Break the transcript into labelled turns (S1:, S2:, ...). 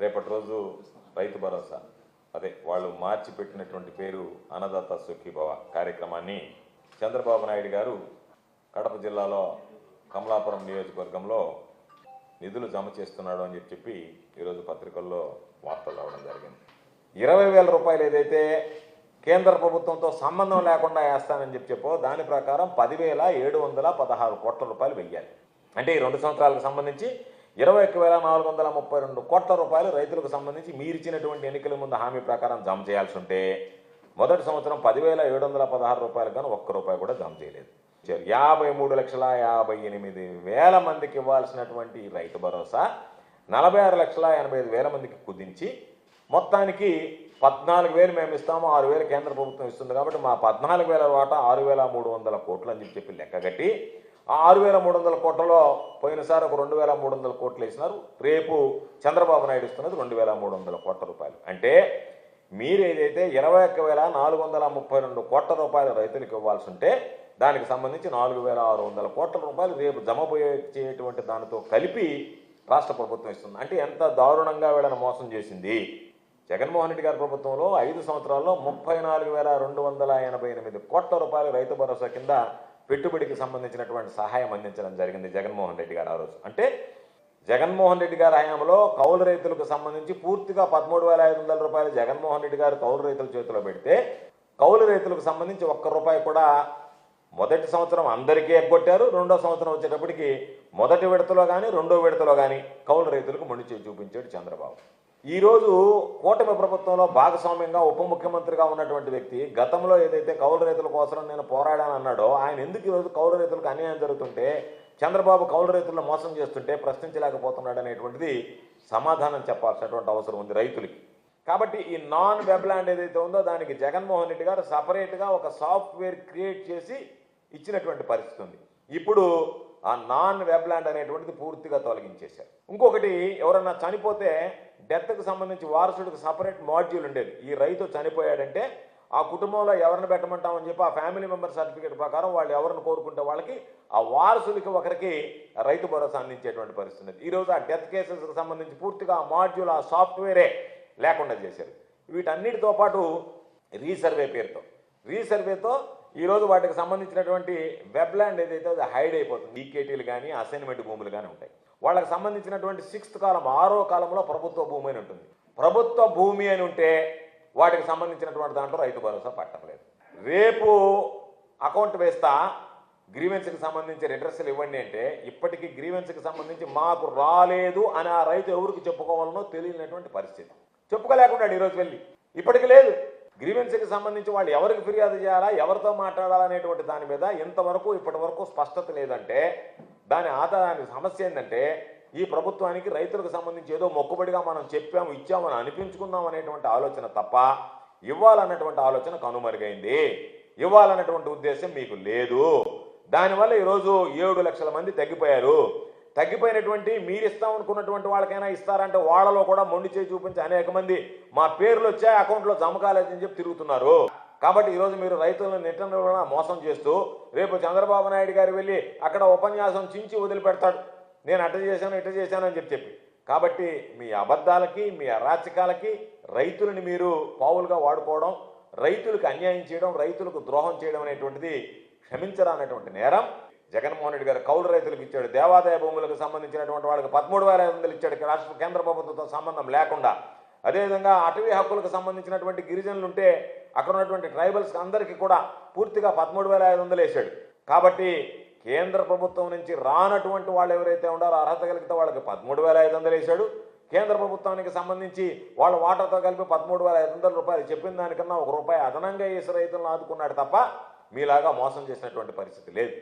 S1: రేపటి రోజు రైతు భరోసా. అదే వాళ్ళు మార్చి పెట్టినటువంటి పేరు అన్నదాత సుఖీభవ కార్యక్రమాన్ని చంద్రబాబు నాయుడు గారు కడప జిల్లాలో కమలాపురం నియోజకవర్గంలో నిధులు జమ చేస్తున్నాడు అని చెప్పి చెప్పి ఈరోజు పత్రికల్లో వార్తలు రావడం జరిగింది. ఇరవై వేల రూపాయలు ఏదైతే కేంద్ర ప్రభుత్వంతో సంబంధం లేకుండా వేస్తానని చెప్పి చెప్పో దాని ప్రకారం పదివేల ఏడు వందల పదహారు కోట్ల రూపాయలు వెయ్యాలి. అంటే ఈ రెండు సంవత్సరాలకు సంబంధించి ఇరవై ఒక్క వేల నాలుగు వందల ముప్పై రెండు కోట్ల రూపాయలు రైతులకు సంబంధించి మీరిచ్చినటువంటి ఎన్నికల ముందు హామీ ప్రకారం జమ చేయాల్సి ఉంటే మొదటి సంవత్సరం పదివేల ఏడు వందల పదహారు రూపాయలు కానీ ఒక్క రూపాయి కూడా జమ చేయలేదు. యాభై మూడు లక్షల యాభై ఎనిమిది వేల మందికి ఇవ్వాల్సినటువంటి రైతు భరోసా నలభై ఆరు లక్షల ఎనభై ఐదు వేల మందికి కుదించి మొత్తానికి పద్నాలుగు వేలు మేము ఇస్తాము ఆరు వేలు కేంద్ర ప్రభుత్వం ఇస్తుంది కాబట్టి మా పద్నాలుగు వేల వాటా ఆరు వేల మూడు వందల కోట్లు అని చెప్పి లెక్కగట్టి ఆ ఆరు వేల మూడు వందల కోట్లలో పోయినసారి ఒక రెండు వేల మూడు వందల కోట్లు వేసినారు. రేపు చంద్రబాబు నాయుడు ఇస్తున్నది రెండు వేల మూడు వందల కోట్ల రూపాయలు. అంటే మీరు ఏదైతే ఇరవై ఒక్క వేల నాలుగు వందల ముప్పై రెండు కోట్ల రూపాయలు రైతులకు ఇవ్వాల్సి ఉంటే దానికి సంబంధించి నాలుగు వేల ఆరు వందల కోట్ల రూపాయలు రేపు జమ చేయటువంటి దానితో కలిపి రాష్ట్ర ప్రభుత్వం ఇస్తుంది. అంటే ఎంత దారుణంగా వీళ్ళని మోసం చేసింది? జగన్మోహన్ రెడ్డి గారి ప్రభుత్వంలో ఐదు సంవత్సరాల్లో ముప్పై నాలుగు వేల రెండు వందల ఎనభై ఎనిమిది కోట్ల రూపాయలు రైతు భరోసా కింద పెట్టుబడికి సంబంధించినటువంటి సహాయం అందించడం జరిగింది జగన్మోహన్ రెడ్డి గారు ఆ రోజు. అంటే జగన్మోహన్ రెడ్డి గారి హయాంలో కౌలు రైతులకు సంబంధించి పూర్తిగా పదమూడు వేల ఐదు వందల రూపాయలు జగన్మోహన్ రెడ్డి గారు కౌలు రైతుల చేతిలో పెడితే కౌలు రైతులకు సంబంధించి ఒక్క రూపాయి కూడా మొదటి సంవత్సరం అందరికీ ఎగ్గొట్టారు. రెండో సంవత్సరం వచ్చేటప్పటికి మొదటి విడతలో కానీ రెండో విడతలో కానీ కౌలు రైతులకు మొండి చూపించాడు చంద్రబాబు. ఈరోజు కూటమి ప్రభుత్వంలో భాగస్వామ్యంగా ఉప ముఖ్యమంత్రిగా ఉన్నటువంటి వ్యక్తి గతంలో ఏదైతే కౌలు రైతుల కోసం నేను పోరాడాను అన్నాడో ఆయన ఎందుకు ఈరోజు కౌలు రైతులకు అన్యాయం జరుగుతుంటే చంద్రబాబు కౌలు రైతులను మోసం చేస్తుంటే ప్రశ్నించలేకపోతున్నాడు అనేటువంటిది సమాధానం చెప్పాల్సినటువంటి అవసరం ఉంది రైతులకి. కాబట్టి ఈ నాన్ వెబ్ ల్యాండ్ ఏదైతే ఉందో దానికి జగన్మోహన్ రెడ్డి గారు సపరేట్గా ఒక సాఫ్ట్వేర్ క్రియేట్ చేసి ఇచ్చినటువంటి పరిస్థితి ఉంది. ఇప్పుడు ఆ నాన్ వెబ్ ల్యాండ్ అనేటువంటిది పూర్తిగా తొలగించేశారు. ఇంకొకటి ఎవరన్నా చనిపోతే డెత్కు సంబంధించి వారసుడికి సపరేట్ మాడ్యూల్ ఉండేది. ఈ రైతు చనిపోయాడంటే ఆ కుటుంబంలో ఎవరిని పెట్టమంటామని చెప్పి ఆ ఫ్యామిలీ మెంబర్ సర్టిఫికేట్ ప్రకారం వాళ్ళు ఎవరిని కోరుకుంటే వాళ్ళకి ఆ వారసులకి ఒకరికి రైతు భరోసా అందించేటువంటి పరిస్థితి ఉంది ఈరోజు ఆ డెత్ కేసెస్కి సంబంధించి పూర్తిగా ఆ మాడ్యూల్ ఆ సాఫ్ట్వేరే లేకుండా చేశారు. వీటన్నిటితో పాటు రీసర్వే పేరుతో. రీసర్వేతో ఈరోజు వాటికి సంబంధించినటువంటి వెబ్ ల్యాండ్ ఏదైతే అది హైడ్ అయిపోతుంది. ఈకేటీలు కానీ అసైన్మెంట్ భూములు కానీ ఉంటాయి. వాళ్ళకి సంబంధించినటువంటి సిక్స్త్ కాలం ఆరో కాలంలో ప్రభుత్వ భూమి అని ఉంటుంది. ప్రభుత్వ భూమి అని ఉంటే వాటికి సంబంధించినటువంటి దాంట్లో రైతు భరోసా పట్టలేదు రేపు అకౌంట్ వేస్తా గ్రీవెన్స్కి సంబంధించి రిడ్రస్లు ఇవ్వండి అంటే ఇప్పటికీ గ్రీవెన్స్కి సంబంధించి మాకు రాలేదు అని ఆ రైతు ఎవరికి చెప్పుకోవాలనో తెలియనటువంటి పరిస్థితి. చెప్పుకోలేకుండా ఈరోజు వెళ్ళి. ఇప్పటికి లేదు. గ్రీవెన్స్కి సంబంధించి వాళ్ళు ఎవరికి ఫిర్యాదు చేయాలా ఎవరితో మాట్లాడాలనేటువంటి దాని మీద ఇంతవరకు ఇప్పటి వరకు స్పష్టత లేదంటే దాని ఆధారానికి సమస్య ఏంటంటే ఈ ప్రభుత్వానికి రైతులకు సంబంధించి ఏదో మొక్కుబడిగా మనం చెప్పాము ఇచ్చామని అనిపించుకుందాం అనేటువంటి ఆలోచన తప్ప ఇవ్వాలన్నటువంటి ఆలోచన కనుమరుగైంది. ఇవ్వాలన్నటువంటి ఉద్దేశం మీకు లేదు. దానివల్ల ఈరోజు ఏడు లక్షల మంది తగ్గిపోయారు. తగ్గిపోయినటువంటి మీరు ఇస్తాం అనుకున్నటువంటి వాళ్ళకైనా ఇస్తారంటే వాళ్ళలో కూడా మొండి చేయి చూపించి అనేక మంది మా పేర్లు వచ్చాయి అకౌంట్లో జమ కాలేదని చెప్పి తిరుగుతున్నారు. కాబట్టి ఈరోజు మీరు రైతులను నిట్టన మోసం చేస్తూ రేపు చంద్రబాబు నాయుడు గారు వెళ్ళి అక్కడ ఉపన్యాసం చించి వదిలిపెడతాడు. నేను అట్ట చేశాను ఇట్ట చేశాను అని చెప్పి చెప్పి. కాబట్టి మీ అబద్ధాలకి మీ అరాచకాలకి రైతులని మీరు పావులుగా వాడుకోవడం రైతులకు అన్యాయం చేయడం రైతులకు ద్రోహం చేయడం అనేటువంటిది క్షమించరానటువంటి నేరం. జగన్మోహన్ రెడ్డి గారు కౌలు రైతులకు ఇచ్చాడు దేవాదాయ భూములకు సంబంధించినటువంటి వాళ్ళకి పదమూడు వేల ఐదు వందలు ఇచ్చాడు రాష్ట్ర కేంద్ర ప్రభుత్వంతో సంబంధం లేకుండా. అదేవిధంగా అటవీ హక్కులకు సంబంధించినటువంటి గిరిజనులు ఉంటే అక్కడ ఉన్నటువంటి ట్రైబల్స్ అందరికీ కూడా పూర్తిగా పదమూడు వేల ఐదు వందలు వేసాడు. కాబట్టి కేంద్ర ప్రభుత్వం నుంచి రానటువంటి వాళ్ళు ఎవరైతే ఉండారో అర్హత కలిగితే వాళ్ళకి పదమూడు వేల ఐదు వందలు వేసాడు. కేంద్ర ప్రభుత్వానికి సంబంధించి వాళ్ళ వాటాతో కలిపి పదమూడు వేల ఐదు వందల రూపాయలు చెప్పిన దానికన్నా ఒక రూపాయి అదనంగా వేసి రైతులను ఆదుకున్నాడు తప్ప మీలాగా మోసం చేసినటువంటి పరిస్థితి లేదు.